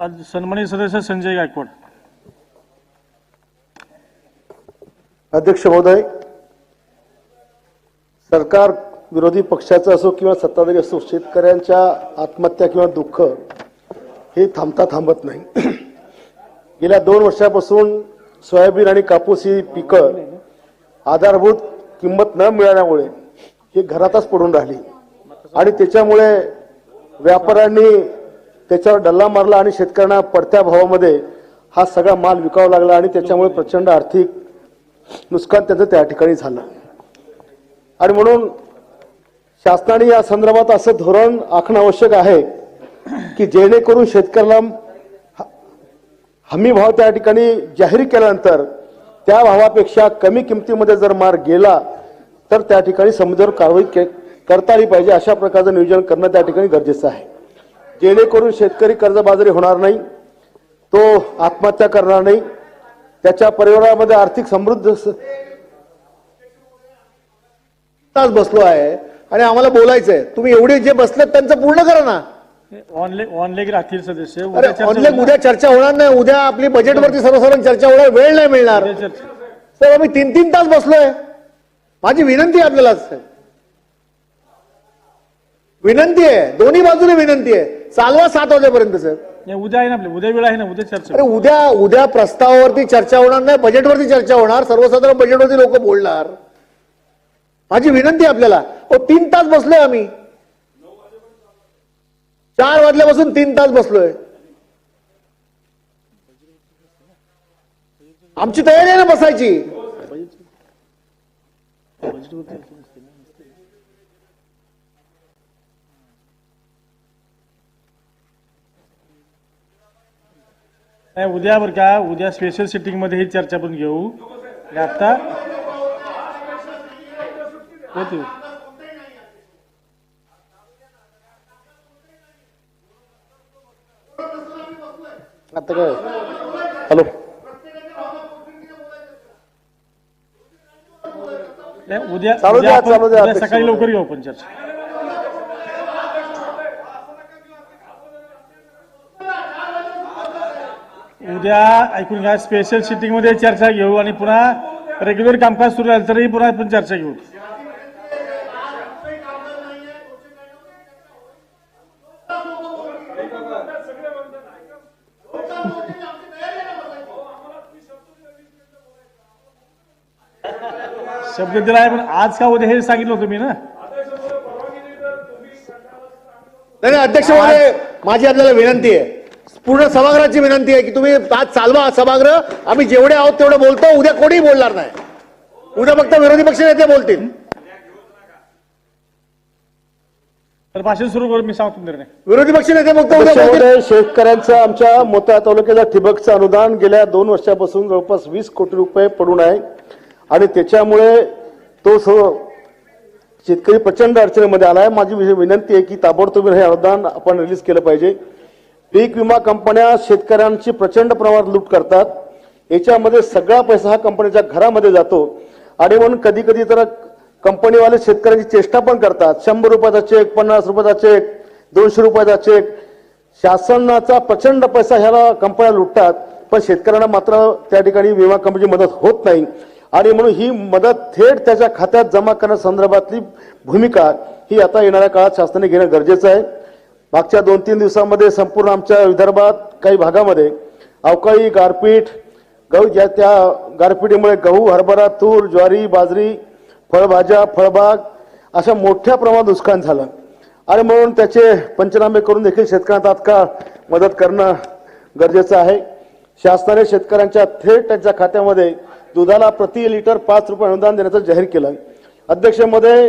आज सन्मानित सदस्य संजय गायकवाड. अध्यक्ष महोदय सरकार विरोधी पक्षाचं असो किंवा सत्ताधारी असो शेतकऱ्यांच्या आत्महत्या किंवा दुःख हे थांबता थांबत नाही. गेल्या दोन वर्षापासून सोयाबीन आणि कापूस ही पिकं आधारभूत किंमत न मिळाल्यामुळे ही घरातच पडून राहिली. आणि त्याच्यामुळे व्यापाऱ्यांनी त्याच्यावर डल्ला मारला आणि शेतकऱ्यांना पडत्या भावामध्ये हा सगळा माल विकावा लागला आणि त्याच्यामुळे प्रचंड आर्थिक नुकसान त्याचं त्या ठिकाणी झालं. आणि म्हणून शासनाने या संदर्भात असं धोरण आखणं आवश्यक आहे की जेणेकरून शेतकऱ्याला हमी भाव त्या ठिकाणी जाहीर केल्यानंतर त्या भावापेक्षा कमी किमतीमध्ये जर मार गेला तर त्या ठिकाणी समुद्रावर कारवाई के- करता आली पाहिजे अशा प्रकारचं नियोजन करणं त्या ठिकाणी गरजेचं आहे. जेणेकरून शेतकरी कर्जबाजारी होणार नाही तो आत्महत्या करणार नाही त्याच्या परिवारामध्ये आर्थिक समृद्ध तास बसलो आहे. आणि आम्हाला बोलायचंय. तुम्ही एवढे जे बसलेत त्यांचं पूर्ण करा ना. ऑनलाईन ऑनलाईन राहतील सदस्य. अरे उद्या चर्चा ऑनलाईन होईल. उद्या चर्चा होणार नाही. उद्या आपली बजेटवरती सर्वसाधारण चर्चा होणार वेळ नाही मिळणार. तर आम्ही तीन तीन तास बसलोय. माझी विनंती आपल्याला. विनंती आहे. दोन्ही बाजूने विनंती आहे. चालवा सात वाजेपर्यंत सर. नाही, उद्या आहे ना उद्या वेळ आहे ना उद्या चर्चा अरे. उद्या उद्या प्रस्तावावरती चर्चा होणार नाही बजेटवरती चर्चा होणार. सर्वसाधारण बजेटवरती लोक बोलणार. माझी विनंती आहे आपल्याला. ओ तीन तास बसलोय आम्ही. चार वाजल्यापासून तीन तास बसलोय. आमची तयारी आहे ना बसायची. नाही उद्या बरं का उद्या स्पेशल सिटिंगमध्ये ही चर्चा पण घेऊ आता होती. आता काय हॅलो उद्या सकाळी. लवकर घेऊ आपण चर्चा उद्या ऐकून घ्या. स्पेशल सिटिंगमध्ये चर्चा घेऊ आणि पुन्हा रेग्युलर कामकाज सुरू झालं तरी पुन्हा आपण चर्चा घेऊ. शब्द दिला आहे पण आज का उद्या हे सांगितलं होतं मी ना? नाही नाही, अध्यक्ष महोदय माझी आपल्याला विनंती आहे. पूर्ण सभागृहाची विनंती आहे की तुम्ही आज चालवा सभागृह. आम्ही जेवढे आहोत तेवढे बोलतो उद्या कोणीही बोलणार नाही. उद्या फक्त विरोधी पक्ष नेते बोलतील. तर भाषण सुरू करू मी सांगतो निर्णय. विरोधी पक्ष नेते फक्त उद्या बोलतील. शेतकऱ्यांचं आमच्या मोता तालुक्याच्या ठिबकचं अनुदान गेल्या दोन वर्षापासून जवळपास वीस कोटी रुपये पडून आहे. आणि त्याच्यामुळे तो शेतकरी प्रचंड अडचणीमध्ये आला आहे माझी विनंती आहे की ताबडतोब हे अनुदान आपण रिलीज केलं पाहिजे. पीक विमा कंपन्या शेतकऱ्यांची प्रचंड प्रमाणात लूट करतात. याच्यामध्ये सगळा पैसा हा कंपनीच्या घरामध्ये जातो. आणि म्हणून कधी कधी तर कंपनीवाले शेतकऱ्यांची चेष्टा पण करतात. शंभर रुपयाचा चेक पन्नास रुपयाचा चेक दोनशे रुपयाचा चेक शासनाचा प्रचंड पैसा ह्याला कंपन्या लुटतात. पण शेतकऱ्यांना मात्र त्या ठिकाणी विमा कंपनीची मदत होत नाही. आणि म्हणून ही मदत थेट त्याच्या खात्यात जमा करण्यासंदर्भातली भूमिका ही आता येणाऱ्या काळात शासनाने घेणं गरजेचं आहे. मागच्या दोन तीन दिवसामध्ये संपूर्ण आमच्या विदर्भात काही भागामध्ये अवकाळी गारपीट गहू ज्या त्या गारपिटीमुळे गहू हरभरा तूर ज्वारी बाजरी फळभाज्या फळबाग अशा मोठ्या प्रमाणात नुकसान झालं. आणि म्हणून त्याचे पंचनामे करून देखील शेतकऱ्यांना तात्काळ मदत करणं गरजेचं आहे. शासनाने शेतकऱ्यांच्या थेट त्यांच्या खात्यामध्ये दुधाला प्रति लिटर पाच रुपये अनुदान देण्याचं जाहीर केलं. अध्यक्षमध्ये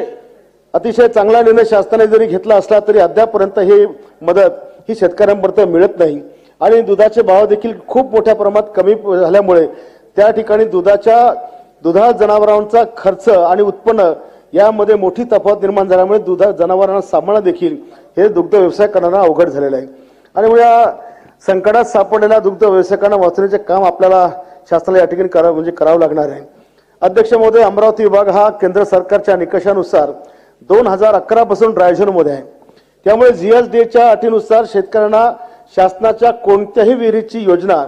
अतिशय चांगला निर्णय शासनाने जरी घेतला असला तरी अद्यापर्यंत हे मदत ही शेतकऱ्यांपर्यंत मिळत नाही. आणि दुधाचे भाव देखील खूप मोठ्या प्रमाणात कमी झाल्यामुळे त्या ठिकाणी दुधाच्या दुधा जनावरांचा खर्च आणि उत्पन्न यामध्ये मोठी तफावत निर्माण झाल्यामुळे दुधा जनावरांना सांभाळणं देखील हे दुग्ध व्यवसाय करणारा अवघड झालेलं आहे. आणि या संकटात सापडलेल्या दुग्ध व्यवसायकांना वाचवण्याचे काम आपल्याला शासनाला या ठिकाणी करावं म्हणजे करावं लागणार आहे. अध्यक्ष महोदय अमरावती विभाग हा केंद्र सरकारच्या निकषानुसार दोन हजार अकरा पासून आहे. त्यामुळे आहे त्यामुळे डीच्या अटीनुसार शेतकऱ्यांना शासनाच्या कोणत्याही विहिरीची योजना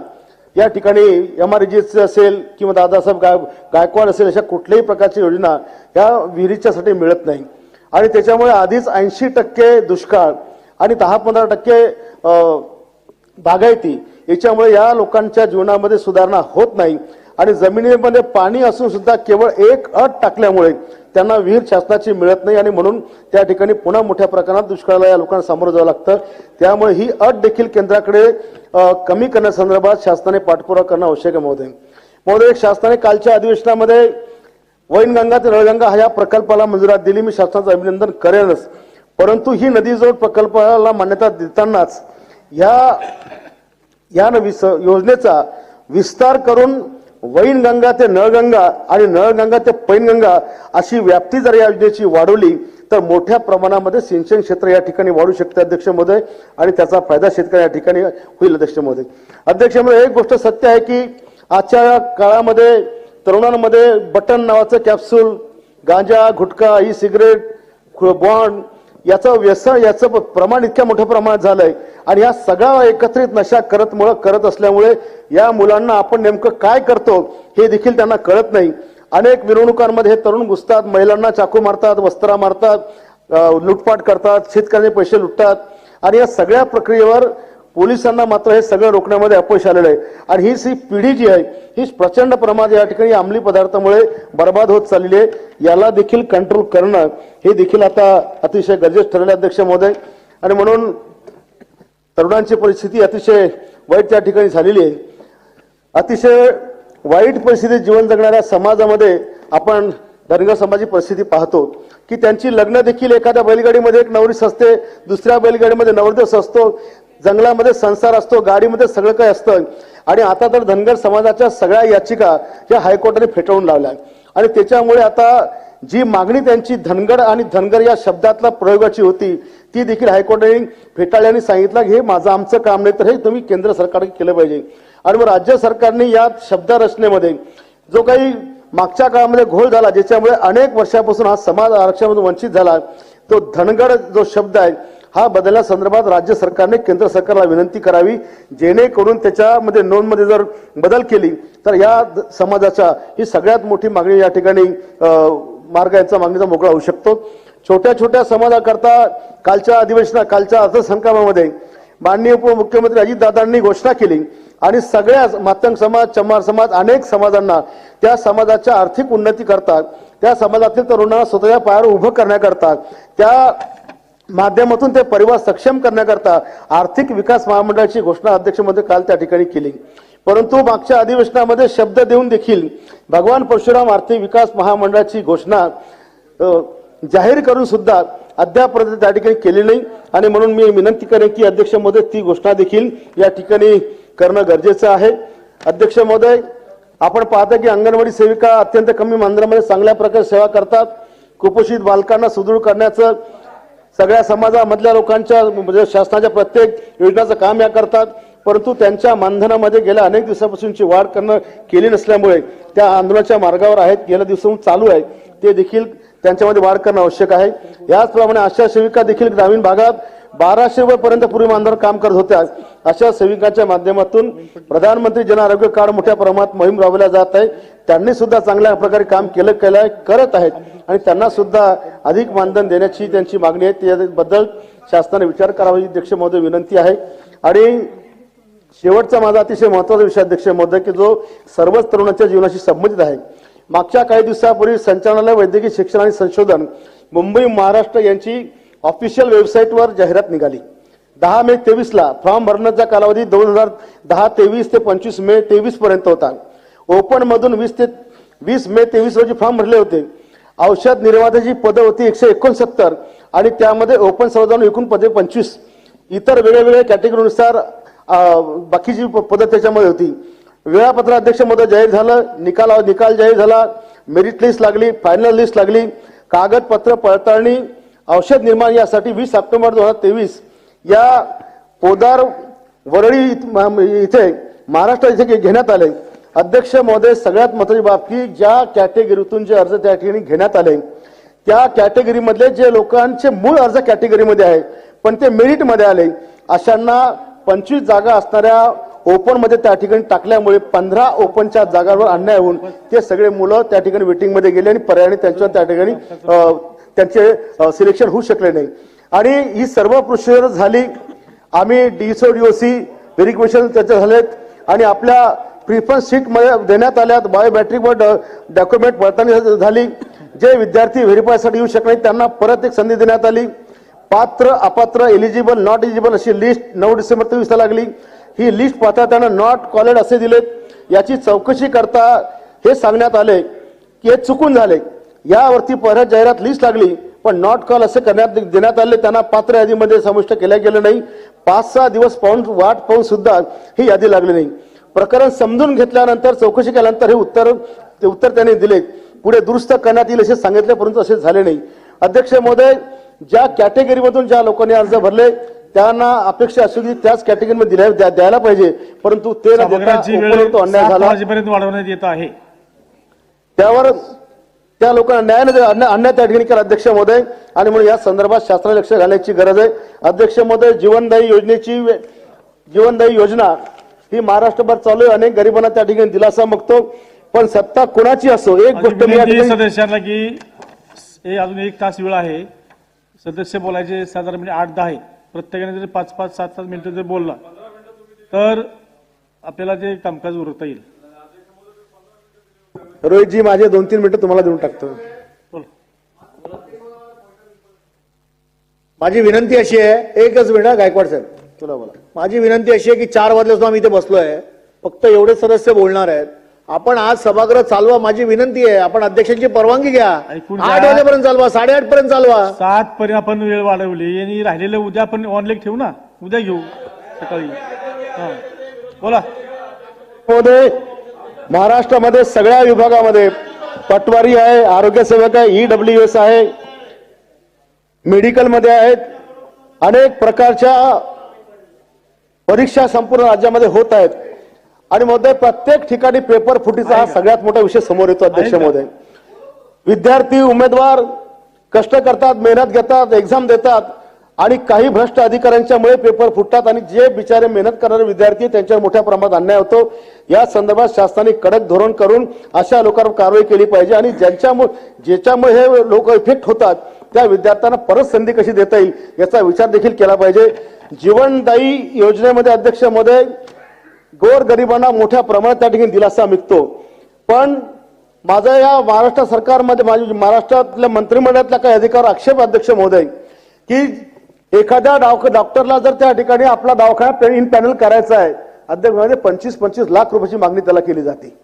या ठिकाणी एम आर असेल किंवा दादासाहेब गाय गायकवाड असेल अशा कुठल्याही प्रकारची योजना या विहिरीच्यासाठी मिळत नाही. आणि त्याच्यामुळे आधीच ऐंशी टक्के दुष्काळ आणि दहा पंधरा टक्के बागायती याच्यामुळे या लोकांच्या जीवनामध्ये सुधारणा होत नाही. आणि जमिनीमध्ये पाणी असून सुद्धा केवळ एक अट टाकल्यामुळे त्यांना विहीर शासनाची मिळत नाही आणि म्हणून त्या ठिकाणी पुन्हा मोठ्या प्रमाणात दुष्काळाला या लोकांना सामोरं जावं लागतं. त्यामुळे ही अट देखील केंद्राकडे कमी करण्यासंदर्भात शासनाने पाठपुरावा करणं आवश्यक आहे महोदय. महोदय शासनाने कालच्या अधिवेशनामध्ये वैनगंगा ते नळगंगा हा या प्रकल्पाला मंजुरात दिली. मी शासनाचं अभिनंदन करेनच परंतु ही नदीजोड प्रकल्पाला मान्यता देतानाच ह्या या योजनेचा विस्तार करून वैनगंगा ते नळगंगा आणि नळगंगा ते पैनगंगा अशी व्याप्ती जर या योजनेची वाढवली तर मोठ्या प्रमाणामध्ये सिंचन क्षेत्र या ठिकाणी वाढू शकते अध्यक्ष महोदय. आणि त्याचा फायदा शेतकरी या ठिकाणी होईल अध्यक्ष महोदय. अध्यक्ष महोदय एक गोष्ट सत्य आहे की आजच्या काळामध्ये तरुणांमध्ये बटन नावाचं कॅप्सूल गांजा गुटखा ई सिगरेट बॉन्ड याचं व्यसन याचं प- प्रमाण इतक्या मोठ्या प्रमाणात झालंय. आणि या सगळा एकत्रित नशा करत मुळे करत असल्यामुळे या मुलांना आपण नेमकं काय करतो हे देखील त्यांना कळत नाही. अनेक मिरवणुकांमध्ये हे तरुण घुसतात महिलांना चाकू मारतात वस्त्रा मारतात लुटपाट करतात शेतकऱ्यांचे पैसे लुटतात. आणि या सगळ्या प्रक्रियेवर पोलिसांना मात्र हे सगळं रोखण्यामध्ये अपयश आलेलं आहे. आणि ही जी पिढी जी आहे ही प्रचंड प्रमाणात या ठिकाणी अंमली पदार्थामुळे बर्बाद होत चाललेली आहे. याला देखील कंट्रोल करणं हे देखील आता अतिशय गरजेचं ठरलेलं अध्यक्ष महोदय. आणि म्हणून तरुणांची परिस्थिती अतिशय वाईट त्या ठिकाणी झालेली आहे. अतिशय वाईट परिस्थितीत जीवन जगणाऱ्या समाजामध्ये आपण धनगर समाजाची परिस्थिती पाहतो की त्यांची लग्न देखील एखाद्या बैलगाडीमध्ये एक नवरीस असते दुसऱ्या बैलगाडीमध्ये नवरदेव असतो जंगलामध्ये संसार असतो गाडीमध्ये सगळं काही असतं. आणि आता तर धनगर समाजाच्या सगळ्या याचिका या हायकोर्टाने फेटाळून लावल्या. आणि त्याच्यामुळे आता जी मागणी त्यांची धनगर आणि धनगर या शब्दातला प्रयोगाची होती ती देखील हायकोर्टाने फेटाळल्याने सांगितलं की हे माझं आमचं काम नाही तर हे तुम्ही केंद्र सरकारने केलं पाहिजे. आणि मग राज्य सरकारने या शब्दरचनेमध्ये जो काही मागच्या काळामध्ये घोळ झाला ज्याच्यामुळे अनेक वर्षापासून हा समाज आरक्षणामधून वंचित झाला तो धनगड जो शब्द आहे हा बदलासंदर्भात राज्य सरकारने केंद्र सरकारला विनंती करावी. जेणेकरून त्याच्यामध्ये नोंदमध्ये जर बदल केली तर या समाजाच्या ही सगळ्यात मोठी मागणी या ठिकाणी मार्ग यांचा मागणीचा मोकळा होऊ शकतो. छोट्या छोट्या समाजाकरता कालच्या अधिवेशना कालच्या अर्थसंकल्पामध्ये माननीय उपमुख्यमंत्री अजितदादांनी घोषणा केली आणि सगळ्या मातंग समाज चमार समाज अनेक समाजांना त्या समाजाच्या आर्थिक उन्नती करतात त्या समाजातील तरुणांना स्वतःच्या पायावर उभं करण्याकरता त्या माध्यमातून ते परिवार सक्षम करण्याकरता आर्थिक विकास महामंडळाची घोषणा अध्यक्षमध्ये काल त्या ठिकाणी केली. परंतु मागच्या अधिवेशनामध्ये शब्द देऊन देखील भगवान परशुराम आर्थिक विकास महामंडळाची घोषणा जाहीर करून सुद्धा अद्यापर्यंत त्या ठिकाणी केली नाही. आणि म्हणून मी विनंती करेन की अध्यक्ष महोदय ती घोषणा देखील या ठिकाणी करणं गरजेचं आहे. अध्यक्ष महोदय आपण पाहता की अंगणवाडी सेविका अत्यंत कमी मानधनामध्ये चांगल्या प्रकारे सेवा करतात. कुपोषित बालकांना सुदृढ करण्याचं सगळ्या समाजामधल्या लोकांच्या म्हणजे शासनाच्या प्रत्येक योजनाचं काम या करतात परंतु त्यांच्या मानधनामध्ये गेल्या अनेक दिवसापासूनची वाढ करणं केली नसल्यामुळे त्या आंदोलनाच्या मार्गावर आहेत गेल्या दिवसाहून चालू आहे. ते देखील त्यांच्यामध्ये वाढ करणं आवश्यक आहे. याचप्रमाणे आशा सेविका देखील ग्रामीण भागात बाराशे रुपयापर्यंत पूर्वी मानधन काम करत होत्या. अशा सेविकांच्या माध्यमातून प्रधानमंत्री जन आरोग्य कार्ड मोठ्या प्रमाणात मोहीम राबवल्या जात आहे. त्यांनी सुद्धा चांगल्या प्रकारे काम केलं केलं आहे करत आहेत. आणि त्यांना सुद्धा अधिक मानधन देण्याची त्यांची मागणी आहे. त्याबद्दल शासनाने विचार करावा ही अध्यक्ष महोदय विनंती आहे. आणि शेवटचा माझा अतिशय महत्त्वाचा विषय अध्यक्ष महोदय की जो सर्वच तरुणांच्या जीवनाशी संबंधित आहे. मागच्या काही दिवसापूर्वी संचालनालय वैद्यकीय शिक्षण आणि संशोधन मुंबई महाराष्ट्र यांची ऑफिशियल वेबसाईटवर जाहिरात निघाली. दहा मे तेवीसला फॉर्म भरण्याचा कालावधी दोन हजार दहा तेवीस ते पंचवीस मे तेवीस पर्यंत होता. ओपनमधून वीस ते वीस मे तेवीस रोजी फॉर्म भरले होते. औषध निर्मात्याची पदं होती एकशे एकोणसत्तर आणि त्यामध्ये ओपन सर्वजाऊन एकूण पदे पंचवीस. इतर वेगवेगळ्या कॅटेगरीनुसार बाकीची प- पदं त्याच्यामध्ये होती. वेळापत्र अध्यक्षमध्ये जाहीर झालं निकाल निकाल जाहीर झाला मेरिट लिस्ट लागली फायनल लिस्ट लागली कागदपत्र पडताळणी औषध निर्माण यासाठी वीस ऑक्टोबर दोन हजार तेवीस या पोदार वरळी इथे महाराष्ट्र इथे घेण्यात आले. अध्यक्ष महोदय सगळ्यात महत्वाची बाब की ज्या कॅटेगरीतून जे अर्ज त्या ठिकाणी घेण्यात आले त्या कॅटेगरीमधले जे लोकांचे मूळ अर्ज कॅटेगरीमध्ये आहे पण ते मेरिटमध्ये आले. अशांना पंचवीस जागा असणाऱ्या ओपनमध्ये त्या ठिकाणी टाकल्यामुळे पंधरा ओपनच्या जागांवर अन्याय होऊन ते सगळे मुलं त्या ठिकाणी वेटिंगमध्ये गेले आणि पर्यायाने त्यांच्यावर त्या ठिकाणी त्यांचे सिलेक्शन होऊ शकले नाही. आणि ही सर्व प्रोसिजर झाली. आम्ही डीसो डीओसी व्हेरिफिकेशन त्याचे झालेत. आणि आपल्या प्रिफरन्स सीटमध्ये देण्यात आल्यात. बायोमॅट्रिक ड डॉक्युमेंट पडताळणी झाली. जे विद्यार्थी व्हेरीफायसाठी येऊ शकले त्यांना परत एक संधी देण्यात आली. पात्र अपात्र एलिजिबल नॉट एलिजिबल अशी लिस्ट नऊ डिसेंबर ते तेवीसला लागली. ही लिस्ट पाहता त्यांना नॉट कॉलेड असे दिलेत. याची चौकशी करता हे सांगण्यात आले की हे चुकून झाले. यावरती परत जाहिरात लिस्ट लागली पण नॉट कॉल असे करण्यात देण्यात आले. त्यांना पात्र यादीमध्ये समाविष्ट केल्या गेलं नाही. पाच सहा दिवस पाहून वाट पाहून सुद्धा ही यादी लागली नाही. प्रकरण समजून घेतल्यानंतर चौकशी केल्यानंतर हे उत्तर ते उत्तर त्यांनी दिले. पुढे दुरुस्त करण्यात येईल असे सांगितले परंतु असे झाले नाही. अध्यक्ष महोदय ज्या कॅटेगरीमधून ज्या लोकांनी अर्ज भरले त्यांना अपेक्षा असेल की त्याच कॅटेगरीमध्ये दिल्या द्या- द्यायला पाहिजे. परंतु ते न देता अन्याय झाला. वाढवण्यात येत आहे. त्यावर त्या लोकांना न्याय न दे- अन्याय त्या ठिकाणी केला अध्यक्ष महोदय आणि म्हणून या संदर्भात शासनाने लक्ष घालण्याची गरज आहे. अध्यक्ष महोदय जीवनदायी योजनेची जीवनदायी योजना ही महाराष्ट्रभर चालू आहे. अनेक गरिबांना त्या ठिकाणी दिलासा मागतो पण सत्ता कोणाची असो एक गोष्ट मी सदस्यांना की हे अजून एक तास वेळ आहे. सदस्य बोलायचे साधारण म्हणजे आठ दहा आहे. प्रत्येकाने जर पाच पाच सात सात मिनिटं जर बोलला तर आपल्याला ते कामकाज उरकता येईल. रोहितजी माझे दोन तीन मिनिटं तुम्हाला देऊन टाकतो. माझी विनंती अशी आहे एकच मिनिट गायकवाड साहेब. तुला बोला. माझी विनंती अशी आहे की चार वाजल्यापासून आम्ही इथे बसलोय. फक्त एवढे सदस्य बोलणार आहेत. आपण आज सभागृह चालवा माझी विनंती आहे आपण अध्यक्षांची परवानगी घ्या. ऐकून घ्या. आठ वाजेपर्यंत चालवा साडेआठ पर्यंत चालवा. सात पर्यंत आपण वेळ वाढवली आणि राहिलेलं उद्या आपण ऑनलाईन ठेवू ना? उद्या घेऊ सकाळी. हा. बोला. महोदय महाराष्ट्रामध्ये सगळ्या विभागामध्ये पटवारी आहे आरोग्य सेवक आहे ईडब्ल्यू एस आहे मेडिकलमध्ये आहेत अनेक प्रकारच्या परीक्षा संपूर्ण राज्यामध्ये होत आहेत. आणि महोदय प्रत्येक ठिकाणी पेपर फुटीचा हा सगळ्यात मोठा विषय समोर येतो अध्यक्ष? महोदय विद्यार्थी उमेदवार कष्ट करतात मेहनत घेतात एक्झाम देतात आणि काही भ्रष्ट अधिकाऱ्यांच्यामुळे पेपर फुटतात आणि जे बिचारे मेहनत करणारे विद्यार्थी त्यांच्यावर मोठ्या प्रमाणात अन्याय होतो. या संदर्भात शासनाने कडक धोरण करून अशा लोकांवर कारवाई केली पाहिजे आणि ज्यांच्यामुळे ज्याच्यामुळे हे लोक इफेक्ट होतात त्या विद्यार्थ्यांना परत संधी कशी देता येईल याचा विचार देखील केला पाहिजे. जीवनदायी योजनेमध्ये अध्यक्ष गोरगरिबांना मोठ्या प्रमाणात त्या ठिकाणी दिलासा मिळतो. पण माझा या महाराष्ट्र सरकारमध्ये माझी महाराष्ट्रातल्या मंत्रिमंडळातल्या काही अधिकार आक्षेप अध्यक्ष महोदय की एखाद्या डाव डॉक्टरला जर त्या ठिकाणी आपला दवाखाना इन पॅनल करायचा आहे अध्यक्ष पंचवीस पंचवीस लाख रुपयाची मागणी त्याला केली जाते.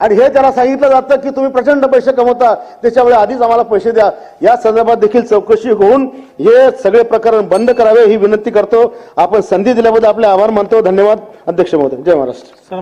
आणि हे त्याला सांगितलं जातं की तुम्ही प्रचंड पैसे कमवता त्याच्यामुळे आधीच आम्हाला पैसे द्या. या संदर्भात देखील चौकशी होऊन हे सगळे प्रकरण बंद करावे ही विनंती करतो. आपण संधी दिल्याबद्दल आपले आभार मानतो. धन्यवाद अध्यक्ष महोदय. जय महाराष्ट्र.